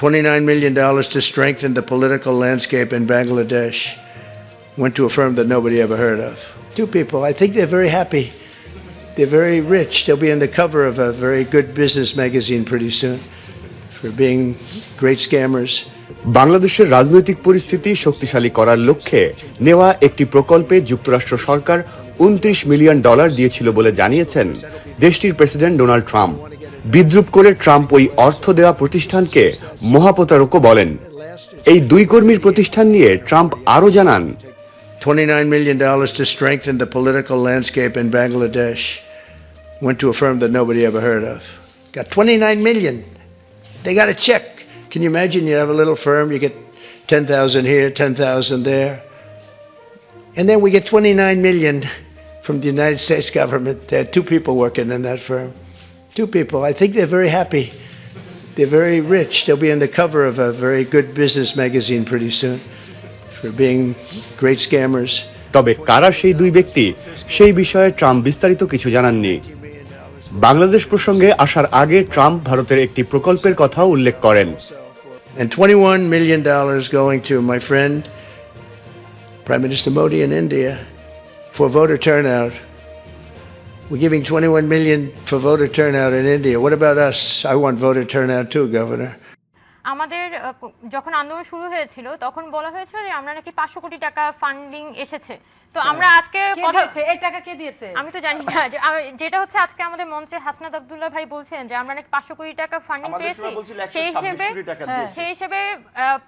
$29 million to strengthen the political landscape in Bangladesh went to a firm that nobody ever heard of. Two people. I think they're very happy. They're very rich. They'll be on the cover of a very good business magazine pretty soon for being great scammers. বাংলাদেশের রাজনৈতিক পরিস্থিতি শক্তিশালী করার লক্ষ্যে নেওয়া একটি প্রকল্পে যুক্তরাষ্ট্র সরকার উনত্রিশ মিলিয়ন ডলার দিয়েছিল বলে জানিয়েছেন দেশটির প্রেসিডেন্ট ডোনাল্ড ট্রাম্প বিদ্রুপ করে ট্রাম্প ওই অর্থ দেওয়া প্রতিষ্ঠানকে মহাপ্রতারকও বলেন এই দুই কর্মীর প্রতিষ্ঠান নিয়ে ট্রাম্প আরও জানান $29 million to strengthen the political landscape in Bangladesh went to a firm that nobody ever heard of. Got 29 million. They got a check. Can you imagine? You have a little firm, you get 10,000 here, 10,000 there. And then we get 29 million from the United States government. There are two people working in that firm. Two people. I think they're very happy. They're very rich. They'll be on the cover of a very good business magazine pretty soon for being great scammers. তবে কারা সেই দুই ব্যক্তি সেই বিষয়ে Trump বিস্তারিত কিছু জানাননি বাংলাদেশ প্রসঙ্গে আসার আগে ট্রাম্প ভারতের একটি প্রকল্পের কথাও উল্লেখ করেন And $21 million going to my friend, Prime Minister Modi in India, for voter turnout. We're giving 21 million for voter turnout in India. What about us? I want voter turnout too, Governor. আমাদের যখন আন্দোলন শুরু হয়েছিল তখন বলা হয়েছিল যে আমরা নাকি পাঁচশো কোটি টাকা ফান্ডিং এসেছে। তো আমরা আজকে এই টাকা কে দিয়েছে? আমি তো জানি না। যেটা হচ্ছে আজকে আমাদের মঞ্চে হাসনাত আব্দুল্লাহ ভাই বলছেন যে আমরা নাকি পাঁচশো কোটি টাকা ফান্ডিং পেয়েছি। সেই হিসেবে টাকা হ্যাঁ। সেই হিসেবে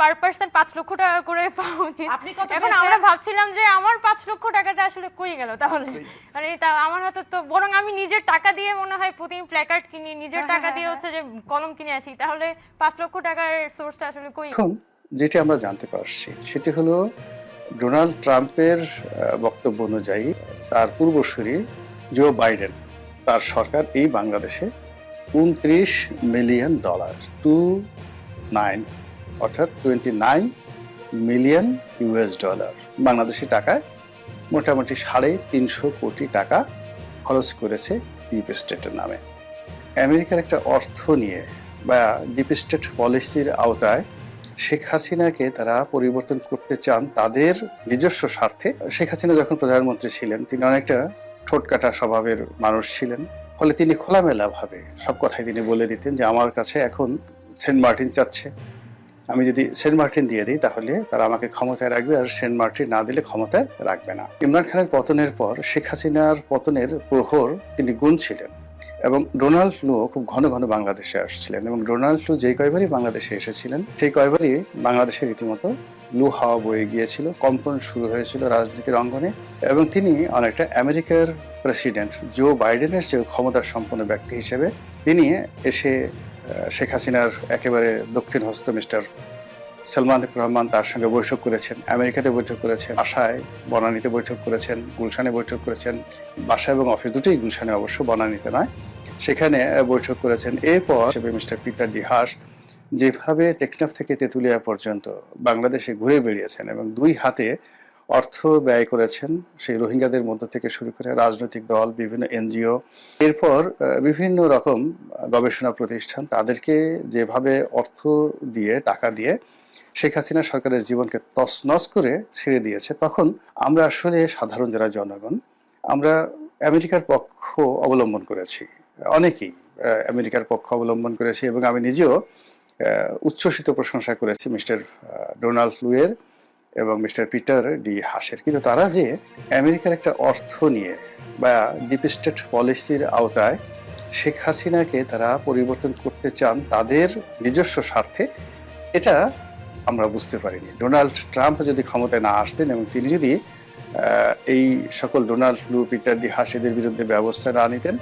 পার পার্সন পাঁচ লক্ষ টাকা করে পাওয়া উচিত এখন আমরা ভাবছিলাম যে আমার পাঁচ লক্ষ টাকাটা আসলে কই গেল তাহলে? মানে তা আমার হয়তো তো বরং আমি নিজের টাকা দিয়ে মনে হয় প্রতিদিন প্ল্যাকার্ড কিনি নিজের টাকা দিয়ে হচ্ছে যে কলম কিনে আসি। তাহলে পাঁচ লক্ষ টাকার সোর্সটা আসলে কই? এখন যেটি আমরা জানতে পারছি, সেটি হলো ডোনাল্ড ট্রাম্পের বক্তব্য অনুযায়ী তার পূর্বসূরি জো বাইডেন, তার সরকার এই বাংলাদেশে উনত্রিশ মিলিয়ন ডলার, টু নাইন, অর্থাৎ twenty nine million US dollar, Bangladeshi টাকায় মোটামুটি সাড়ে তিনশো কোটি টাকা খরচ করেছে ডিপ স্টেটের নামে। আমেরিকার একটা অর্থ নিয়ে বা ডিপ স্টেট পলিসির আওতায় শেখ হাসিনাকে তারা পরিবর্তন করতে চান তাদের নিজস্ব স্বার্থে। শেখ হাসিনা যখন প্রধানমন্ত্রী ছিলেন, তিনি অনেকটা ঠোঁটকাটা স্বভাবের মানুষ ছিলেন। ফলে তিনি খোলামেলা ভাবে সব কথাই তিনি বলে দিতেন যে, আমার কাছে এখন সেন্ট মার্টিন চাচ্ছে। আমি যদি সেন্ট মার্টিন দিয়ে দিই, তাহলে তারা আমাকে ক্ষমতায় রাখবে আর সেন্ট মার্টিন না দিলে ক্ষমতায় রাখবে না। ইমরান খানের পতনের পর শেখ হাসিনার পতনের প্রহর তিনি গুনছিলেন। এবং ডোনাল্ড লু খুব ঘন ঘন বাংলাদেশে আসছিলেন এবং ডোনাল্ড লু যেই কয়বারই বাংলাদেশে এসেছিলেন, সেই কয়বারই বাংলাদেশে রীতিমতো লু হাওয়া বয়ে গিয়েছিল, কম্পন শুরু হয়েছিল রাজনীতির অঙ্গনে এবং তিনি অনেকটা আমেরিকার প্রেসিডেন্ট, জো বাইডেনের যে ক্ষমতার সম্পন্ন ব্যক্তি হিসেবে তিনি এসে শেখ হাসিনার একেবারে দক্ষিণ হস্ত মিস্টার সালমান রহমান তার সঙ্গে বৈঠক করেছেন, আমেরিকাতে বৈঠক করেছেন, বাসায় বনানীতে বৈঠক করেছেন, গুলশানে বৈঠক করেছেন। বাসা এবং অফিস দুটোই গুলশানে অবশ্য বনানীতে নয়। সেখানে বৈঠক করেছেন। এরপর মিস্টার পিটার ডি হাস যেভাবে টেকনাফ থেকে তেঁতুলিয়া পর্যন্ত বাংলাদেশে ঘুরে বেরিয়েছেন এবং দুই হাতে অর্থ ব্যয় করেছেন, সেই রোহিঙ্গাদের মধ্য থেকে শুরু করে রাজনৈতিক দল, বিভিন্ন এনজিও, এরপর বিভিন্ন রকম গবেষণা প্রতিষ্ঠান, তাদেরকে যেভাবে অর্থ দিয়ে, টাকা দিয়ে শেখ হাসিনা সরকারের জীবনকে তছনছ করে ছেড়ে দিয়েছে, তখন আমরা আসলে সাধারণ যারা জনগণ, আমরা আমেরিকার পক্ষ অবলম্বন করেছি। অনেকেই আমেরিকার পক্ষ অবলম্বন করেছি এবং আমি নিজেও উচ্ছ্বসিত প্রশংসা করেছি মিস্টার ডোনাল্ড লুয়ের এবং মিস্টার পিটার ডি হাসের। কিন্তু তারা যে আমেরিকার একটা অর্থ নিয়ে বা ডিপ স্টেট পলিসির আওতায় শেখ হাসিনাকে তারা পরিবর্তন করতে চান, তাদের নিজস্ব স্বার্থে, এটা আমরা বুঝতে পারিনি। ডোনাল্ড ট্রাম্প যদি ক্ষমতায় না আসতেন এবং তিনি যদি এই সকল ডোনাল্ড লু পিটার হাসিদের বিরুদ্ধে ব্যবস্থা না নিতেন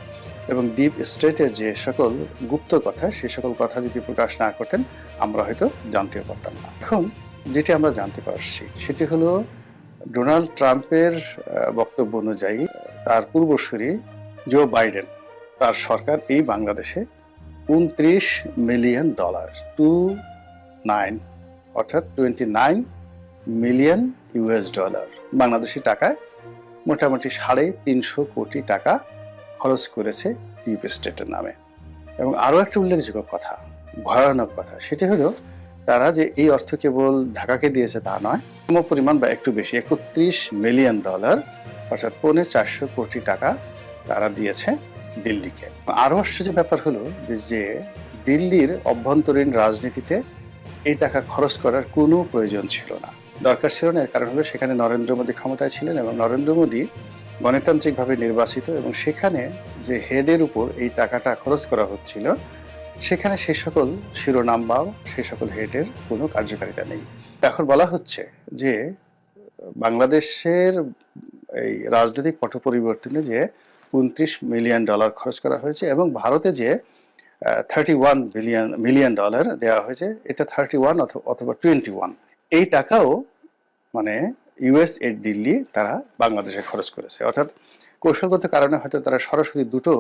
এবং ডিপ স্টেটের যে সকল গুপ্ত কথা, সে সকল কথা যদি প্রকাশ না করতেন, আমরা হয়তো জানতেও পারতাম না। এখন যেটি আমরা জানতে পারছি, সেটি হলো ডোনাল্ড ট্রাম্পের বক্তব্য অনুযায়ী, তার পূর্বসূরি জো বাইডেন, তার সরকার এই বাংলাদেশে উনত্রিশ মিলিয়ন ডলার, টু নাইন অর্থাৎ twenty nine million US dollar. Bangladeshi টাকায় মোটামুটি সাড়ে তিনশো কোটি টাকা খরচ করেছে ডিপ স্টেটের নামে। এবং আরও একটা উল্লেখযোগ্য কথা, ভয়ানক কথা, সেটি হলো তারা যে এই অর্থ কেবল ঢাকাকে দিয়েছে তা নয়, সম পরিমাণ বা একটু বেশি, একত্রিশ মিলিয়ন ডলার, অর্থাৎ পৌনে চারশো কোটি টাকা তারা দিয়েছে দিল্লিকে। আরও আশ্চর্য ব্যাপার হলো যে দিল্লির অভ্যন্তরীণ রাজনীতিতে এই টাকা খরচ করার কোনো প্রয়োজন ছিল না। দরকার ছিল না, এর কারণ হলো সেখানে নরেন্দ্র মোদী ক্ষমতায় ছিলেন এবং নরেন্দ্র মোদী গণতান্ত্রিকভাবে নির্বাচিত এবং সেখানে যে হেডের উপর এই টাকাটা খরচ করা হচ্ছিল, সেখানে সেই সকল শিরোনাম বা সেই সকল হেডের কোনো কার্যকারিতা নেই। এখন বলা হচ্ছে যে, বাংলাদেশের এই রাজনৈতিক পট পরিবর্তনে যে উনত্রিশ মিলিয়ন ডলার খরচ করা হয়েছে এবং ভারতে যে thirty one billion million dollar দেওয়া হয়েছে। এটা থার্টি ওয়ান অথবা টোয়েন্টি ওয়ান এই টাকাও মানে ইউএস এড দিল্লি তারা বাংলাদেশে খরচ করেছে। অর্থাৎ কৌশলগত কারণে হয়তো তারা সরাসরি দুটো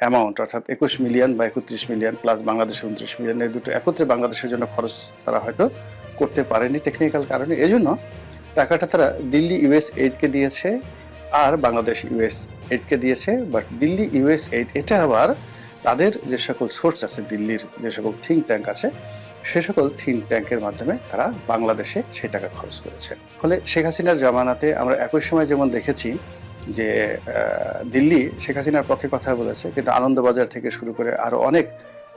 অ্যামাউন্ট অর্থাৎ একুশ মিলিয়ন বা একত্রিশ মিলিয়ন প্লাস বাংলাদেশের উনত্রিশ মিলিয়ন এই দুটো একত্রে বাংলাদেশের জন্য খরচ তারা হয়তো করতে পারেনি টেকনিক্যাল কারণে। এজন্য টাকাটা তারা দিল্লি ইউএস এইডকে দিয়েছে আর বাংলাদেশ ইউএস এইডকে দিয়েছে। বাট দিল্লি ইউএস এইড এটা আবার তাদের যে সকল সোর্স আছে, দিল্লির যে সকল থিঙ্ক ট্যাঙ্ক আছে, সে সকল থিঙ্ক ট্যাঙ্কের মাধ্যমে তারা বাংলাদেশে সেই টাকা খরচ করেছে। ফলে শেখ হাসিনার জামানাতে আমরা একই সময় যেমন দেখেছি যে দিল্লি শেখ হাসিনার পক্ষে কথা বলেছে, কিন্তু আনন্দবাজার থেকে শুরু করে আরও অনেক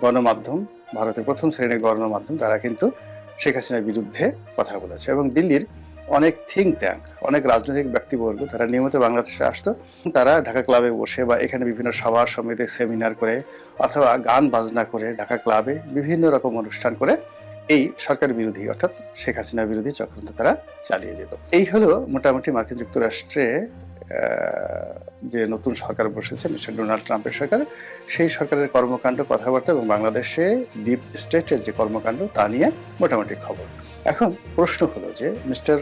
গণমাধ্যম, ভারতের প্রথম শ্রেণির গণমাধ্যম, তারা কিন্তু শেখ হাসিনার বিরুদ্ধে কথা বলেছে। এবং দিল্লির অনেক থিঙ্ক ট্যাঙ্ক অনেক রাজনৈতিক ব্যক্তিবর্গ তারা নিয়মিত বাংলাদেশে আসতো। তারা ঢাকা ক্লাবে বসে বা এখানে বিভিন্ন সভা সমিতি সেমিনার করে অথবা গান বাজনা করে ঢাকা ক্লাবে বিভিন্ন রকম অনুষ্ঠান করে এই সরকার বিরোধী অর্থাৎ শেখ হাসিনা বিরোধী চক্রান্ত তারা চালিয়ে যেত। এই হলো মোটামুটি মার্কিন যুক্তরাষ্ট্রে যে নতুন সরকার বসেছে, মিস্টার ডোনাল্ড ট্রাম্পের সরকার, সেই সরকারের কর্মকাণ্ড, কথাবার্তা এবং বাংলাদেশে ডিপ স্টেটের যে কর্মকাণ্ড তা নিয়ে মোটামুটি খবর। এখন প্রশ্ন হলো যে মিস্টার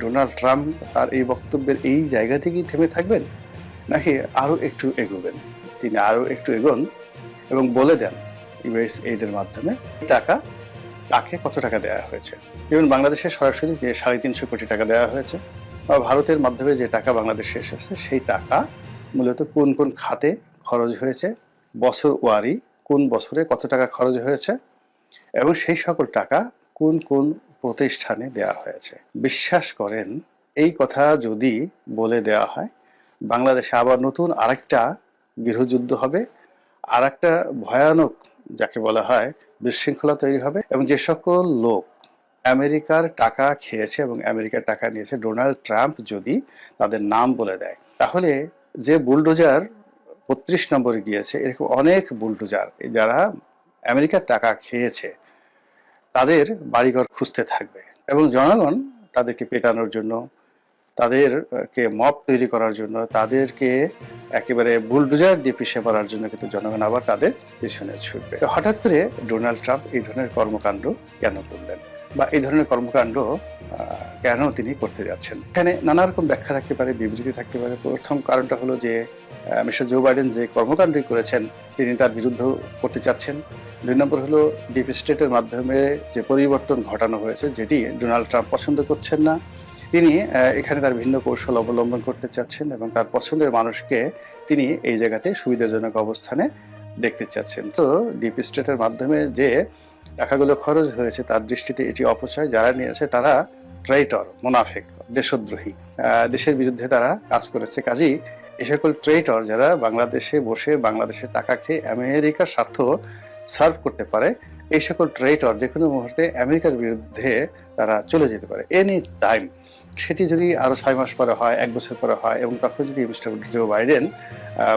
ডোনাল্ড ট্রাম্প তার এই বক্তব্যের এই জায়গা থেকেই থেমে থাকবেন? নাকি আরও একটু এগোবেন? তিনি আরও একটু এগোন এবং বলে দেন ইউএস এইডের মাধ্যমে টাকা, কাকে কত টাকা দেওয়া হয়েছে? যেমন বাংলাদেশে সরাসরি যে সাড়ে তিনশো কোটি টাকা দেওয়া হয়েছে বা ভারতের মাধ্যমে যে টাকা বাংলাদেশে এসেছে, সেই টাকা মূলত কোন কোন খাতে খরচ হয়েছে, বছর ওয়ারি কোন বছরে কত টাকা খরচ হয়েছে এবং সেই সকল টাকা কোন কোন প্রতিষ্ঠানে দেওয়া হয়েছে। বিশ্বাস করেন, এই কথা যদি বলে দেওয়া হয়, বাংলাদেশে আবার নতুন আরেকটা গৃহযুদ্ধ হবে আর একটা ভয়ানক, যাকে বলা হয়, বিশৃঙ্খলা তৈরি হবে এবং যে সকল লোক আমেরিকার টাকা খেয়েছে এবং আমেরিকার টাকা নিয়েছে, ডোনাল্ড ট্রাম্প যদি তাদের নাম বলে দেয়, তাহলে যে বুলডোজার বত্রিশ নম্বরে গিয়েছে, এরকম অনেক বুলডোজার যারা আমেরিকার টাকা খেয়েছে তাদের বাড়িঘর খুঁজতে থাকবে এবং জনগণ তাদেরকে পেটানোর জন্য, তাদেরকে মপ তৈরি করার জন্য, তাদেরকে একেবারে বুলডোজার দিয়ে পিছিয়ে পড়ার জন্য কিন্তু জনগণ আবার তাদের পিছনে ছুটবে। হঠাৎ করে ডোনাল্ড ট্রাম্প এই ধরনের কর্মকাণ্ড কেন করলেন? বা এই ধরনের কর্মকাণ্ড কেন তিনি করতে যাচ্ছেন? এখানে নানা রকম ব্যাখ্যা থাকতে পারে, বিবৃতি থাকতে পারে। প্রথম কারণটা হলো যে মিস্টার জো বাইডেন যে কর্মকাণ্ডই করেছেন, তিনি তার বিরুদ্ধ করতে চাচ্ছেন। দুই নম্বর হলো ডিপ স্টেটের মাধ্যমে যে পরিবর্তন ঘটানো হয়েছে, যেটি ডোনাল্ড ট্রাম্প পছন্দ করছেন না, তিনি এখানে তার ভিন্ন কৌশল অবলম্বন করতে চাচ্ছেন এবং তার পছন্দের মানুষকে তিনি এই জায়গাতে সুবিধাজনক অবস্থানে দেখতে চাচ্ছেন। তো ডিপ স্টেটের মাধ্যমে যে টাকাগুলো খরচ হয়েছে, তার দৃষ্টিতে এটি অপচয় যারা নিয়েছে তারা ট্রেটর মোনাফেক, দেশদ্রোহী। দেশের বিরুদ্ধে তারা কাজ করেছে। কাজেই এ সকল ট্রেটর যারা বাংলাদেশে বসে, বাংলাদেশের টাকা খেয়ে আমেরিকার স্বার্থ সার্ভ করতে পারে, এই সকল ট্রেটর যে কোনো মুহূর্তে আমেরিকার বিরুদ্ধে তারা চলে যেতে পারে। এনি টাইম সেটি যদি আরও ছয় মাস পরে হয়, এক বছর পরে হয় এবং তখন যদি মিস্টার জো বাইডেন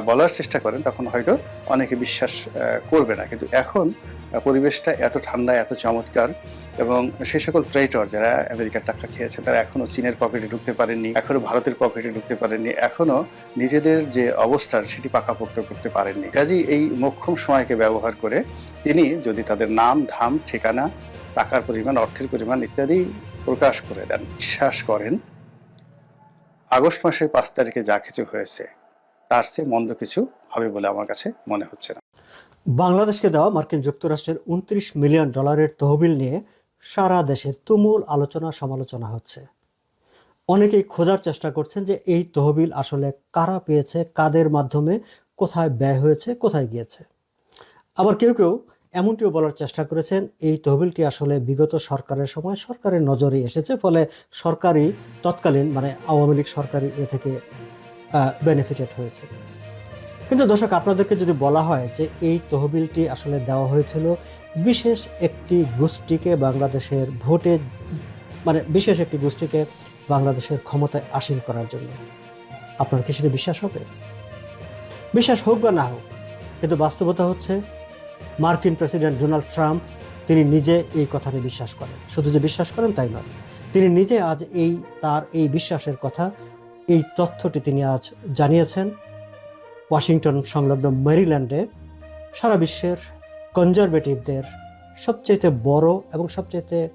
বলার চেষ্টা করেন, তখন হয়তো অনেকে বিশ্বাস করবে না। কিন্তু এখন পরিবেশটা এত ঠান্ডা, এত চমৎকার এবং সেই সকল ট্রেটর যারা আমেরিকার টাকা খেয়েছে, তারা এখনও চীনের পকেটে ঢুকতে পারেননি, এখনও ভারতের পকেটে ঢুকতে পারেননি, এখনও নিজেদের যে অবস্থান, সেটি পাকাপোক্ত করতে পারেননি। কাজেই এই মোক্ষম সময়কে ব্যবহার করে তিনি যদি তাদের নাম, ধাম, ঠিকানা, টাকার পরিমাণ, অর্থের পরিমাণ ইত্যাদি প্রকাশ করে দেন, বিশ্বাস করেন, আগস্ট মাসের পাঁচ তারিখে যা কিছু হয়েছে, তার চেয়ে মন্দ কিছু হবে বলে আমার কাছে মনে হচ্ছে না। বাংলাদেশকে দেওয়া মার্কিন যুক্তরাষ্ট্রের উনত্রিশ মিলিয়ন ডলারের তহবিল নিয়ে সারা দেশে তুমুল আলোচনা সমালোচনা হচ্ছে। অনেকেই খোঁজার চেষ্টা করছেন যে এই তহবিল আসলে কারা পেয়েছে, কাদের মাধ্যমে, কোথায় ব্যয় হয়েছে, কোথায় গিয়েছে। আবার কেউ কেউ এমনটিও বলার চেষ্টা করেছেন, এই তহবিলটি আসলে বিগত সরকারের সময় সরকারের নজরে এসেছে, ফলে সরকারি তৎকালীন মানে আওয়ামী লীগ সরকারি এ থেকে বেনিফিটেড হয়েছে। কিন্তু দর্শক, আপনাদেরকে যদি বলা হয় যে এই তহবিলটি আসলে দেওয়া হয়েছিল বিশেষ একটি গোষ্ঠীকে বাংলাদেশের ভোটে মানে বিশেষ একটি গোষ্ঠীকে বাংলাদেশের ক্ষমতায় আসীন করার জন্য, আপনার কি সেটা বিশ্বাস হবে? বিশ্বাস হোক বা না হোক, কিন্তু বাস্তবতা হচ্ছে মার্কিন প্রেসিডেন্ট ডোনাল্ড ট্রাম্প, তিনি নিজে এই কথাটি বিশ্বাস করেন। শুধু যে বিশ্বাস করেন, তাই নয়। তিনি নিজে আজ এই, তার এই বিশ্বাসের কথা, এই তথ্যটি তিনি আজ জানিয়েছেন ওয়াশিংটন সংলগ্ন মেরিল্যান্ডে। সারা বিশ্বের কনজারভেটিভদের সবচেয়ে বড় এবং সবচেয়ে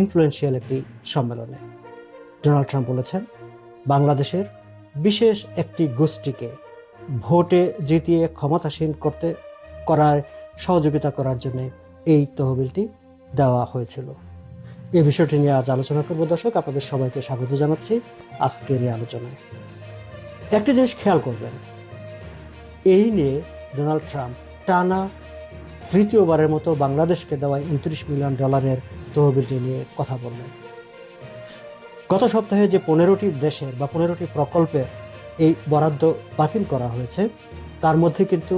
ইনফ্লুয়েন্সিয়াল একটি সম্মেলনে ডোনাল্ড ট্রাম্প বলেছেন, বাংলাদেশের বিশেষ একটি গোষ্ঠীকে ভোটে জিতিয়ে ক্ষমতাসীন করতে, করার সহযোগিতা করার জন্য এই তহবিলটি দেওয়া হয়েছিল। এই বিষয়টি নিয়ে আজ আলোচনা করব। দর্শক, আপনাদের সবাইকে স্বাগত জানাচ্ছি আজকের এই আলোচনায়। একটি জিনিস খেয়াল করবেন, এই নিয়ে ডোনাল্ড ট্রাম্প টানা তৃতীয়বারের মতো বাংলাদেশকে দেওয়া উনত্রিশ মিলিয়ন ডলারের তহবিলটি নিয়ে কথা বললেন। গত সপ্তাহে যে পনেরোটি দেশের বা পনেরোটি প্রকল্পের এই বরাদ্দ বাতিল করা হয়েছে, তার মধ্যে কিন্তু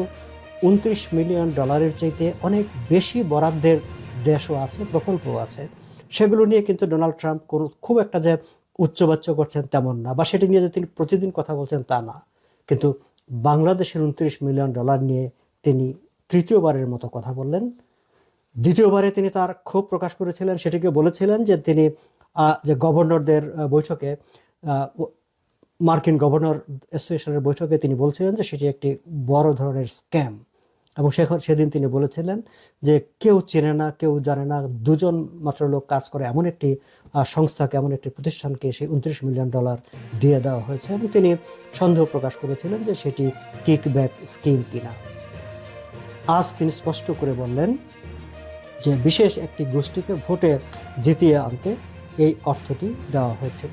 উনত্রিশ মিলিয়ন ডলারের চাইতে অনেক বেশি বরাদ্দের দেশও আছে, প্রকল্পও আছে। সেগুলো নিয়ে কিন্তু ডোনাল্ড ট্রাম্প কোনো খুব একটা যে উচ্চবাচ্য করছেন তেমন না, বা সেটি নিয়ে যে তিনি প্রতিদিন কথা বলছেন তা না। কিন্তু বাংলাদেশের উনত্রিশ মিলিয়ন ডলার নিয়ে তিনি তৃতীয়বারের মতো কথা বললেন। দ্বিতীয়বারে তিনি তার ক্ষোভ প্রকাশ করেছিলেন, সেটিকে বলেছিলেন যে তিনি যে গভর্নরদের বৈঠকে মার্কিন গভর্নর অ্যাসোসিয়েশনের বৈঠকে তিনি বলছিলেন যে সেটি একটি বড় ধরনের স্ক্যাম। এবং সেদিন তিনি বলেছিলেন যে কেউ চেনে না, কেউ জানে না, দুজন মাত্র লোক কাজ করে এমন একটি সংস্থাকে, এমন একটি প্রতিষ্ঠানকে সেই উনত্রিশ মিলিয়ন ডলার দিয়ে দেওয়া হয়েছে। এবং তিনি সন্দেহ প্রকাশ করেছিলেন যে সেটি কিকব্যাক স্কিম কিনা। আজ তিনি স্পষ্ট করে বললেন যে বিশেষ একটি গোষ্ঠীকে ভোটে জিতিয়ে আনতে এই অর্থটি দেওয়া হয়েছিল।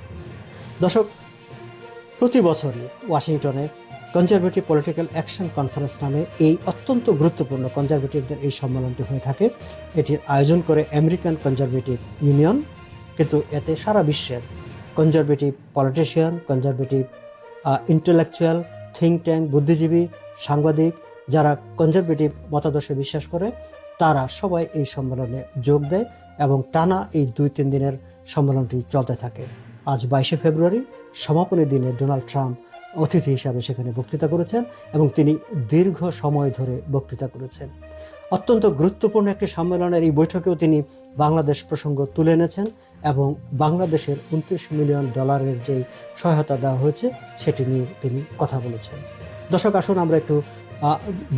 দর্শক প্রতি বছরই ওয়াশিংটনে কনজারভেটিভ পলিটিক্যাল অ্যাকশন কনফারেন্স নামে এই অত্যন্ত গুরুত্বপূর্ণ কনজারভেটিভদের এই সম্মেলনটি হয়ে থাকে। এটির আয়োজন করে আমেরিকান কনজারভেটিভ ইউনিয়ন কিন্তু এতে সারা বিশ্বের conservative politician conservative intellectual think tank বুদ্ধিজীবী, সাংবাদিক যারা কনজারভেটিভ মতাদর্শে বিশ্বাস করে, তারা সবাই এই সম্মেলনে যোগ দেয় এবং টানা এই দুই তিন দিনের সম্মেলনটি চলতে থাকে। আজ বাইশে ফেব্রুয়ারি সমাপনী দিনে ডোনাল্ড ট্রাম্প অতিথি হিসাবে সেখানে বক্তৃতা করেছেন এবং তিনি দীর্ঘ সময় ধরে বক্তৃতা করেছেন। অত্যন্ত গুরুত্বপূর্ণ একটি সম্মেলনের এই বৈঠকেও তিনি বাংলাদেশ প্রসঙ্গ তুলে এনেছেন এবং বাংলাদেশের উনত্রিশ মিলিয়ন ডলারের যেই সহায়তা দেওয়া হয়েছে, সেটি নিয়ে তিনি কথা বলেছেন। দর্শক, আসুন আমরা একটু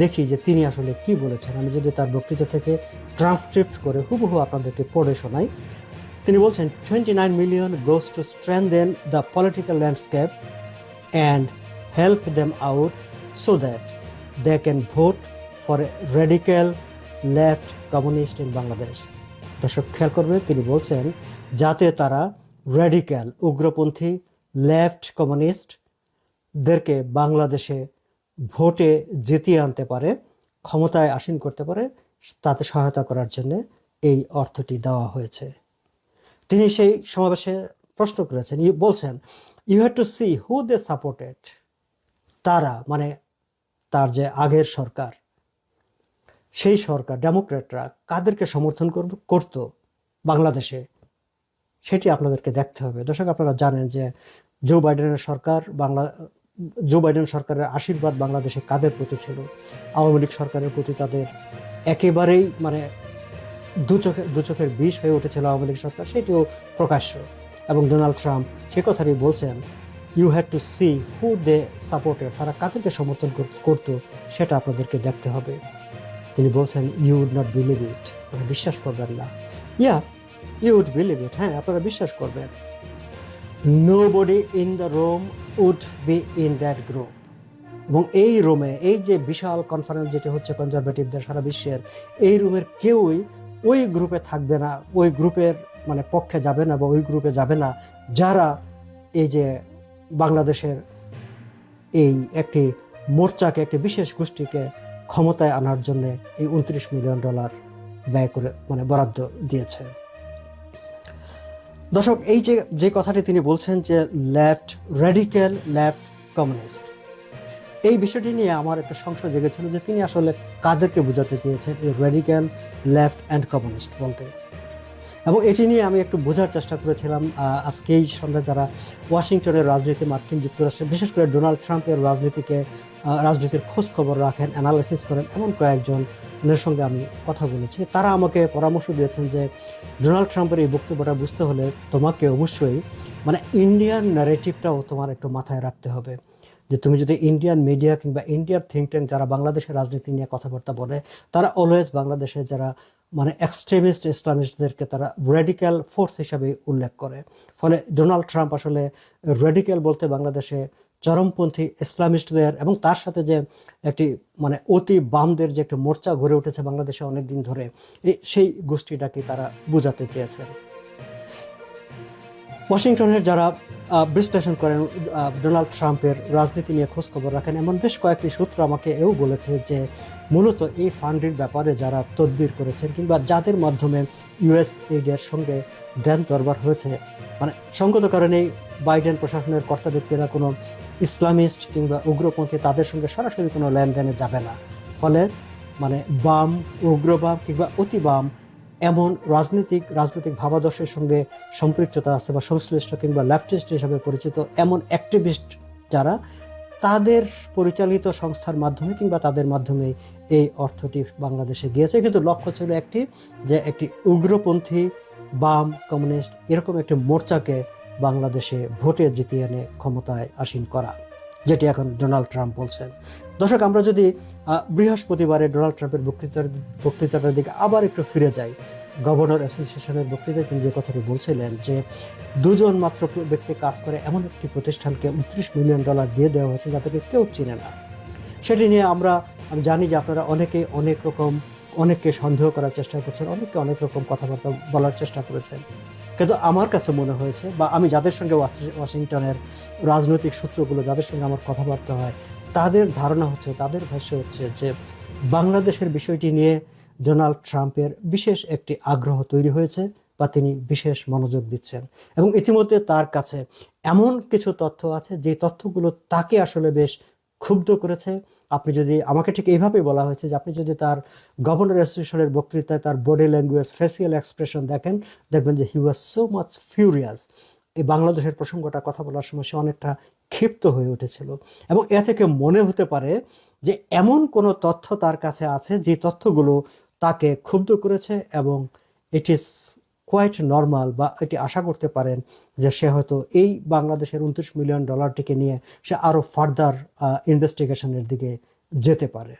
দেখি যে তিনি আসলে কি বলেছেন। আমি যদি তার বক্তৃতা থেকে ট্রান্সক্রিপ্ট করে হুবহু আপনাদেরকে পড়ে শোনাই। তিনি বলছেন twenty nine million goes to strengthen the political landscape and help them out so that they can vote for a radical left communist in Bangladesh দর্শক, খেয়াল করবেন, তিনি বলছেন, যাতে তারা রেডিক্যাল উগ্রপন্থী লেফট কমিউনিস্টদেরকে বাংলাদেশে ভোটে জিতিয়ে আনতে পারে, ক্ষমতায় আসীন করতে পারে, তাতে সহায়তা করার জন্য এই অর্থটি দেওয়া হয়েছে। তিনি সেই সমাবেশে প্রশ্ন করেছেন বলছেন you have to see who they supported তারা মানে তার যে আগের সরকার, সেই সরকার ডেমোক্রেটরা কাদেরকে সমর্থন করব, করত বাংলাদেশে? সেটি আপনাদেরকে দেখতে হবে। দর্শক, আপনারা জানেন যে জো বাইডেনের সরকার বাংলা জো বাইডেন সরকারের আশীর্বাদ বাংলাদেশে কাদের প্রতি ছিল? আওয়ামী লীগ সরকারের প্রতি তাদের একেবারেই মানে দু চোখে দু বিষ হয়ে উঠেছিল আওয়ামী লীগ সরকার, সেটিও প্রকাশ্য। এবং ডোনাল্ড ট্রাম্প সে কথাটি বলছেন you had to see who they supported তারা কাদেরকে সমর্থন কর- করতো, সেটা আপনাদেরকে দেখতে হবে। তিনি বলছেন you would not believe it আপনারা বিশ্বাস করবেন না। Yeah you would believe it হ্যাঁ আপনারা বিশ্বাস করবেন। Nobody in the room would be in that group এবং এই রুমে, এই যে বিশাল কনফারেন্স যেটি হচ্ছে কনজারভেটিভদের সারা বিশ্বের, এই রুমের কেউই ওই গ্রুপে থাকবে না, ওই গ্রুপের মানে পক্ষে যাবে না বা ওই গ্রুপে যাবে না, যারা এই যে বাংলাদেশের এই একটি মোর্চাকে, একটি বিশেষ গোষ্ঠীকে ক্ষমতায় আনার জন্য এই উনত্রিশ মিলিয়ন ডলার ব্যয় করে মানে বরাদ্দ দিয়েছে। দর্শক, এই যে যে কথাটি তিনি বলছেন যে লেফট রেডিক্যাল, লেফট কমিউনিস্ট। এই বিষয়টি নিয়ে আমার একটা সংশয় জেগেছিল যে তিনি আসলে কাদেরকে বোঝাতে চেয়েছেন এই রেডিক্যাল লেফট অ্যান্ড কমিউনিস্ট বলতে। এবং এটি নিয়ে আমি একটু বোঝার চেষ্টা করেছিলাম আজকে এই সন্ধ্যা যারা ওয়াশিংটনের রাজনীতি, মার্কিন যুক্তরাষ্ট্রে, বিশেষ করে ডোনাল্ড ট্রাম্পের রাজনীতিকে রাজনীতির খোঁজ খবর রাখেন অ্যানালাইসিস করেন, এমন কয়েকজনের সঙ্গে আমি কথা বলেছি। তারা আমাকে পরামর্শ দিয়েছেন যে ডোনাল্ড ট্রাম্পের এই বক্তব্যটা বুঝতে হলে তোমাকে অবশ্যই মানে ইন্ডিয়ান ন্যারেটিভটাও তোমার একটু মাথায় রাখতে হবে। যে তুমি যদি ইন্ডিয়ান মিডিয়া কিংবা ইন্ডিয়ার থিঙ্ক ট্যাঙ্ক যারা বাংলাদেশের রাজনীতি নিয়ে কথাবার্তা বলে, তারা অলওয়েজ বাংলাদেশের যারা মানে এক্সট্রিমিস্ট ইসলামিস্টদেরকে তারা রেডিক্যাল ফোর্স হিসাবে উল্লেখ করে। ফলে ডোনাল্ড ট্রাম্প আসলে রেডিক্যাল বলতে বাংলাদেশে চরমপন্থী ইসলামিস্টদের এবং তার সাথে যে একটি মানে অতি বামদের যে একটা মোর্চা গড়ে উঠেছে বাংলাদেশে অনেক দিন ধরে সেই গোষ্ঠীটাকে তারা বোঝাতে চেয়েছেন ওয়াশিংটনের যারা বিশ্লেষণ করেন ডোনাল্ড ট্রাম্পের রাজনীতি নিয়ে খোঁজখবর রাখেন, এমন বেশ কয়েকটি সূত্র আমাকে এও বলেছে যে মূলত এই ফান্ডের ব্যাপারে যারা তদবির করেছেন কিংবা যাদের মাধ্যমে ইউএস এইডের সঙ্গে দেন দরবার হয়েছে মানে সঙ্গত কারণেই বাইডেন প্রশাসনের কর্তা ব্যক্তিরা কোনো ইসলামিস্ট কিংবা উগ্রপন্থী তাদের সঙ্গে সরাসরি কোনো লেনদেনে যাবে না। ফলে মানে বাম, উগ্রবাম কিংবা অতি বাম এমন রাজনৈতিক রাজনৈতিক ভাবাদর্শের সঙ্গে সম্পৃক্ততা আছে বা সংশ্লিষ্ট কিংবা লেফটিস্ট হিসাবে পরিচিত এমন অ্যাক্টিভিস্ট যারা, তাদের পরিচালিত সংস্থার মাধ্যমে কিংবা তাদের মাধ্যমে এই অর্থটি বাংলাদেশে গিয়েছে। কিন্তু লক্ষ্য ছিল একটি, যে একটি উগ্রপন্থী, বাম, কমিউনিস্ট এরকম একটি মোর্চাকে বাংলাদেশে ভোটে জিতিয়ে এনে ক্ষমতায় আসীন করা, যেটি এখন ডোনাল্ড ট্রাম্প বলছেন। দর্শক, আমরা যদি বৃহস্পতিবারে ডোনাল্ড ট্রাম্পের বক্তৃতার, বক্তৃতাটার দিকে আবার একটু ফিরে যাই, গভর্নর অ্যাসোসিয়েশনের বক্তৃতায় তিনি যে কথাটি বলছিলেন যে, দুজন মাত্র ব্যক্তি কাজ করে এমন একটি প্রতিষ্ঠানকে উনত্রিশ মিলিয়ন ডলার দিয়ে দেওয়া হয়েছে যাদেরকে কেউ চিনে না। সেটি নিয়ে আমরা, আমি জানি যে আপনারা অনেকেই অনেক রকম, অনেককে সন্দেহ করার চেষ্টা করছেন, অনেককে অনেক রকম কথাবার্তা বলার চেষ্টা করেছেন। কিন্তু আমার কাছে মনে হয়েছে বা আমি যাদের সঙ্গে ওয়াশিংটনের রাজনৈতিক সূত্রগুলো, যাদের সঙ্গে আমার কথাবার্তা হয় তাদের ধারণা হচ্ছে, তাদের ভাষ্য হচ্ছে যে বাংলাদেশের বিষয়টি নিয়ে ডোনাল্ড ট্রাম্পের বিশেষ একটি আগ্রহ তৈরি হয়েছে বা তিনি বিশেষ মনোযোগ দিচ্ছেন। এবং ইতিমধ্যে তার কাছে এমন কিছু তথ্য আছে, যে তথ্যগুলো তাকে আসলে বেশ ক্ষুব্ধ করেছে। আপনি যদি, আমাকে ঠিক এইভাবেই বলা হয়েছে যে আপনি যদি তার গভর্নর অ্যাসোসিয়েশনের বক্তৃতায় তার বডি ল্যাঙ্গুয়েজ, ফেসিয়াল এক্সপ্রেশন দেখেন, দেখবেন যে he was so much furious. এই বাংলাদেশের প্রসঙ্গটা কথা বলার সময় সে অনেকটা ক্ষিপ্ত হয়ে উঠেছিল এবং এ থেকে মনে হতে পারে যে এমন কোনো তথ্য তার কাছে আছে যে তথ্যগুলো তাকে ক্ষুব্ধ করেছে এবং ইট ইজ কোয়াইট নর্মাল বা এটি আশা করতে পারেন যে সে হয়তো এই বাংলাদেশের উনত্রিশ মিলিয়ন ডলারটিকে নিয়ে সে আরও ফার্দার ইনভেস্টিগেশনের দিকে যেতে পারে।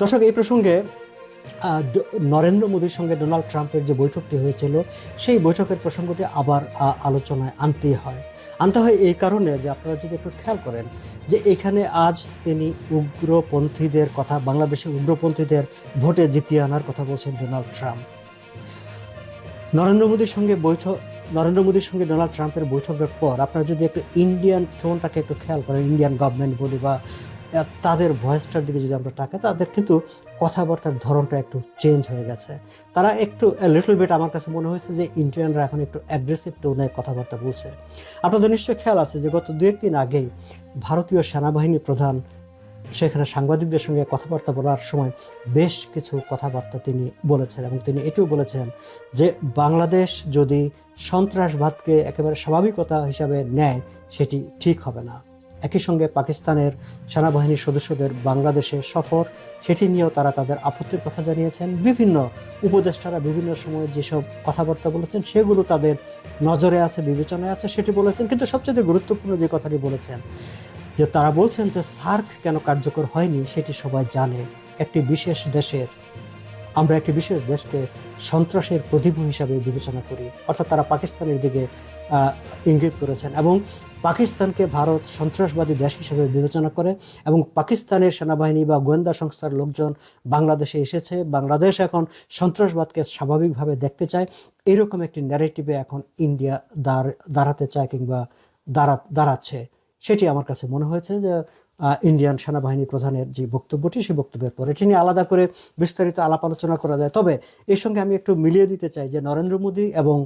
দর্শক, এই প্রসঙ্গে নরেন্দ্র মোদীর সঙ্গে ডোনাল্ড ট্রাম্পের যে বৈঠকটি হয়েছিল, সেই বৈঠকের প্রসঙ্গটি আবার আলোচনায় আনতেই হয়। আনতে হয় এই কারণে যে আপনারা যদি একটু খেয়াল করেন যে এখানে আজ তিনি উগ্রপন্থীদের কথা, বাংলাদেশের উগ্রপন্থীদের ভোটে জিতিয়ে আনার কথা বলছেন ডোনাল্ড ট্রাম্প। নরেন্দ্র মোদীর সঙ্গে বৈঠক, নরেন্দ্র মোদীর সঙ্গে ডোনাল্ড ট্রাম্পের বৈঠকের পর আপনারা যদি একটু ইন্ডিয়ান টোনটাকে একটু খেয়াল করেন, ইন্ডিয়ান গভর্নমেন্ট বলি বা তাদের ভয়েসটার দিকে যদি আমরা তাকাই, তাদের কিন্তু কথাবার্তার ধরনটা একটু চেঞ্জ হয়ে গেছে। তারা একটু লিটল বিট আমার কাছে মনে হয়েছে যে ইন্ডিয়ানরা এখন একটু অ্যাগ্রেসিভ টোনে কথাবার্তা বলছে। আপনাদের নিশ্চয়ই খেয়াল আছে যে গত দু একদিন আগেই ভারতীয় সেনাবাহিনী প্রধান, সেখানে সাংবাদিকদের সঙ্গে কথাবার্তা বলার সময় বেশ কিছু কথাবার্তা তিনি বলেছেন এবং তিনি এটিও বলেছেন যে বাংলাদেশ যদি সন্ত্রাসবাদকে একেবারে স্বাভাবিকতা হিসাবে নেয়, সেটি ঠিক হবে না। একই সঙ্গে পাকিস্তানের সেনাবাহিনীর সদস্যদের বাংলাদেশে সফর, সেটি নিয়েও তারা তাদের আপত্তির কথা জানিয়েছেন। বিভিন্ন উপদেষ্টারা বিভিন্ন সময়ে যেসব কথাবার্তা বলেছেন, সেগুলো তাদের নজরে আছে, বিবেচনায় আছে, সেটি বলেছেন। কিন্তু সবচেয়ে গুরুত্বপূর্ণ যে কথাটি বলেছেন, যে তারা বলছেন যে সার্ক কেন কার্যকর হয়নি, সেটি সবাই জানে। একটি বিশেষ দেশের, আমরা একটি বিশেষ দেশকে সন্ত্রাসের প্রতিভূ হিসাবে বিবেচনা করি। অর্থাৎ তারা পাকিস্তানের দিকে ইঙ্গিত করেছেন এবং পাকিস্তানকে ভারত সন্ত্রাসবাদী দেশ হিসেবে বিবেচনা করে এবং পাকিস্তানের সেনাবাহিনী বা গোয়েন্দা সংস্থার লোকজন বাংলাদেশে এসেছে। বাংলাদেশ এখন সন্ত্রাসবাদকে স্বাভাবিকভাবে দেখতে চায়। এরকম একটি ন্যারেটিভে এখন ইন্ডিয়া দাঁড়, দাঁড়াতে চায় কিংবা দাঁড়া, দাঁড়াচ্ছে। সেটি আমার কাছে মনে হয়েছে যে ইন্ডিয়ান সেনাবাহিনী প্রধানের যে বক্তব্যটি সেই বক্তব্যের পরে এটি নিয়ে আলাদা করে বিস্তারিত আলাপ আলোচনা করা যায়। তবে এর সঙ্গে আমি একটু মিলিয়ে দিতে চাই যে নরেন্দ্র মোদী এবং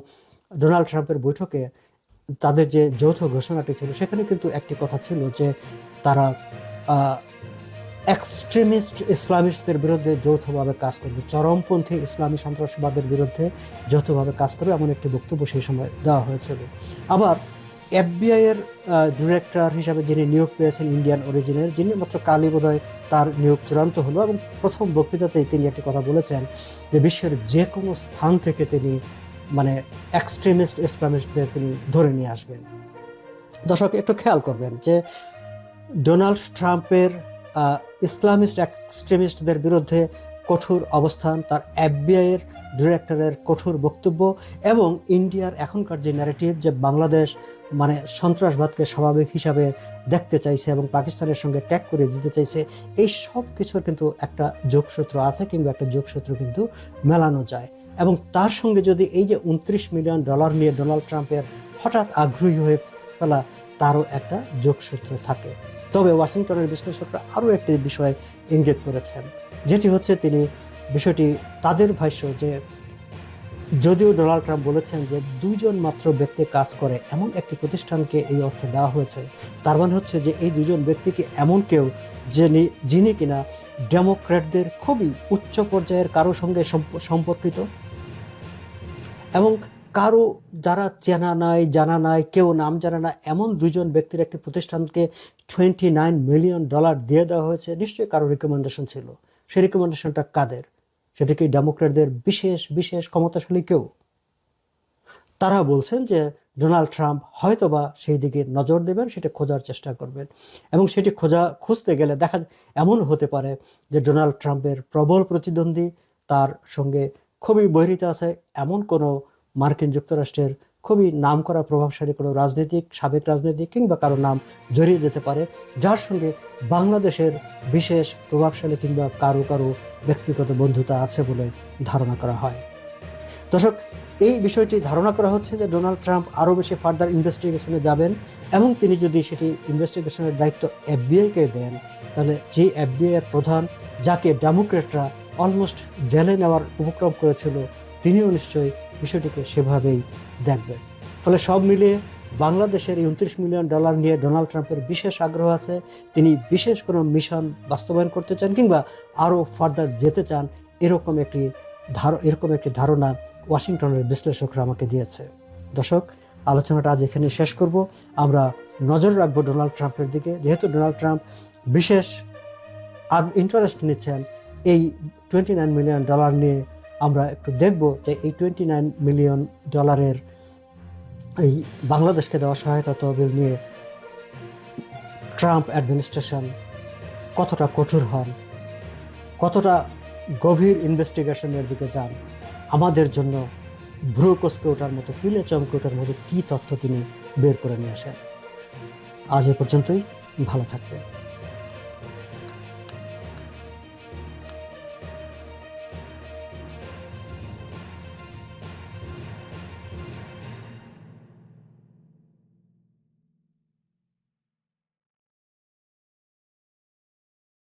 ডোনাল্ড ট্রাম্পের বৈঠকে তাদের যে যৌথ ঘোষণাটি ছিল, সেখানে কিন্তু একটি কথা ছিল যে তারা এক্সট্রিমিস্ট ইসলামিস্টদের বিরুদ্ধে যৌথভাবে কাজ করবে, চরমপন্থী ইসলামী সন্ত্রাসবাদের বিরুদ্ধে যৌথভাবে কাজ করবে এমন একটি বক্তব্য সেই সময় দেওয়া হয়েছিল। আবার এফবিআই এর ডিরেক্টর হিসাবে যিনি নিয়োগ পেয়েছেন ইন্ডিয়ান অরিজিনের যিনি মাত্র কালী বোধহয় তার নিয়োগ চূড়ান্ত হলো এবং প্রথম বক্তৃতাতেই তিনি একটি কথা বলেছেন যে বিশ্বের যে কোনো স্থান থেকে তিনি মানে এক্সট্রিমিস্ট ইসলামিস্টদের তিনি ধরে নিয়ে আসবেন। দর্শক, একটু খেয়াল করবেন যে ডোনাল্ড ট্রাম্পের ইসলামিস্ট এক্সট্রিমিস্টদের বিরুদ্ধে কঠোর অবস্থান, তার এফবিআইয়ের ডিরেক্টরের কঠোর বক্তব্য এবং ইন্ডিয়ার এখনকার যে ন্যারেটিভ যে বাংলাদেশ মানে সন্ত্রাসবাদকে স্বাভাবিক হিসাবে দেখতে চাইছে এবং পাকিস্তানের সঙ্গে ট্যাগ করে দিতে চাইছে, এই সব কিছুর কিন্তু একটা যোগসূত্র আছে কিংবা একটা যোগসূত্র কিন্তু মেলানো যায়। এবং তার সঙ্গে যদি এই যে উনত্রিশ মিলিয়ন ডলার নিয়ে ডোনাল্ড ট্রাম্পের হঠাৎ আগ্রহী হয়ে ফেলা, তারও একটা যোগসূত্র থাকে। তবে ওয়াশিংটনের বিশ্লেষকরা আরও একটি বিষয় ইঙ্গিত করেছেন, যেটি হচ্ছে তিনি বিষয়টি তাদের ভাষ্য যে যদিও ডোনাল্ড ট্রাম্প বলেছেন যে দুজন মাত্র ব্যক্তি কাজ করে এমন একটি প্রতিষ্ঠানকে এই অর্থ দেওয়া হয়েছে, তার মানে হচ্ছে যে এই দুজন ব্যক্তিকে এমন কেউ যিনি যিনি কিনা ডেমোক্র্যাটদের খুবই উচ্চ পর্যায়ের কারও সঙ্গে সম্প- সম্পর্কিত। এবং কারও যারা চেনা নাই, জানা নাই, কেউ নাম জানে না, এমন দুজন ব্যক্তির একটি প্রতিষ্ঠানকে টোয়েন্টি নাইন মিলিয়ন ডলার দিয়ে দেওয়া হয়েছে, নিশ্চয়ই কারও রিকমেন্ডেশন ছিল। সেই রিকমেন্ডেশনটা কাদের? সেটা কি ডেমোক্রেটদের বিশেষ বিশেষ ক্ষমতাশালী কেউ? তারা বলছেন যে ডোনাল্ড ট্রাম্প হয়তোবা সেই দিকে নজর দেবেন, সেটা খোঁজার চেষ্টা করবেন। এবং সেটি খোঁজা, খুঁজতে গেলে দেখা এমন হতে পারে যে ডোনাল্ড ট্রাম্পের প্রবল প্রতিদ্বন্দ্বী তার সঙ্গে খুবই বহিরিত আছে এমন কোনো মার্কিন যুক্তরাষ্ট্রের খুবই নামকরা প্রভাবশালী কোনো রাজনৈতিক, সাবেক রাজনৈতিক কিংবা কারও নাম জড়িয়ে যেতে পারে, যার সঙ্গে বাংলাদেশের বিশেষ প্রভাবশালী কিংবা কারও কারও ব্যক্তিগত বন্ধুতা আছে বলে ধারণা করা হয়। দর্শক, এই বিষয়টি ধারণা করা হচ্ছে যে ডোনাল্ড ট্রাম্প আরও বেশি ফার্দার ইনভেস্টিগেশনে যাবেন এবং তিনি যদি সেটি ইনভেস্টিগেশনের দায়িত্ব এফবিআইকে দেন, তাহলে যে এফবিআই এর প্রধান, যাকে ডেমোক্রেটরা অলমোস্ট জেলে নেওয়ার উপক্রম করেছিল, তিনিও নিশ্চয়ই বিষয়টিকে সেভাবেই দেখবেন। ফলে সব মিলিয়ে বাংলাদেশের এই উনত্রিশ মিলিয়ন ডলার নিয়ে ডোনাল্ড ট্রাম্পের বিশেষ আগ্রহ আছে। তিনি বিশেষ কোনো মিশন বাস্তবায়ন করতে চান কিংবা আরও ফার্দার যেতে চান, এরকম একটি ধার, এরকম একটি ধারণা ওয়াশিংটনের বিশ্লেষকরা আমাকে দিয়েছে। দর্শক, আলোচনাটা আজ এখানে শেষ করব। আমরা নজর রাখব ডোনাল্ড ট্রাম্পের দিকে। যেহেতু ডোনাল্ড ট্রাম্প বিশেষ ইন্টারেস্ট নিচ্ছেন এই টোয়েন্টি নাইন মিলিয়ন ডলার নিয়ে আমরা একটু দেখব যে এই টোয়েন্টি নাইন মিলিয়ন ডলারের এই বাংলাদেশকে দেওয়া সহায়তা তহবিল নিয়ে ট্রাম্প অ্যাডমিনিস্ট্রেশন কতটা কঠোর হন, কতটা গভীর ইনভেস্টিগেশনের দিকে যান, আমাদের জন্য ভ্রু কসকে ওঠার মতো, পিলে চমকে ওঠার মতো কী তথ্য তিনি বের করে নিয়ে আসেন। আজ এ পর্যন্তই, ভালো থাকবেন।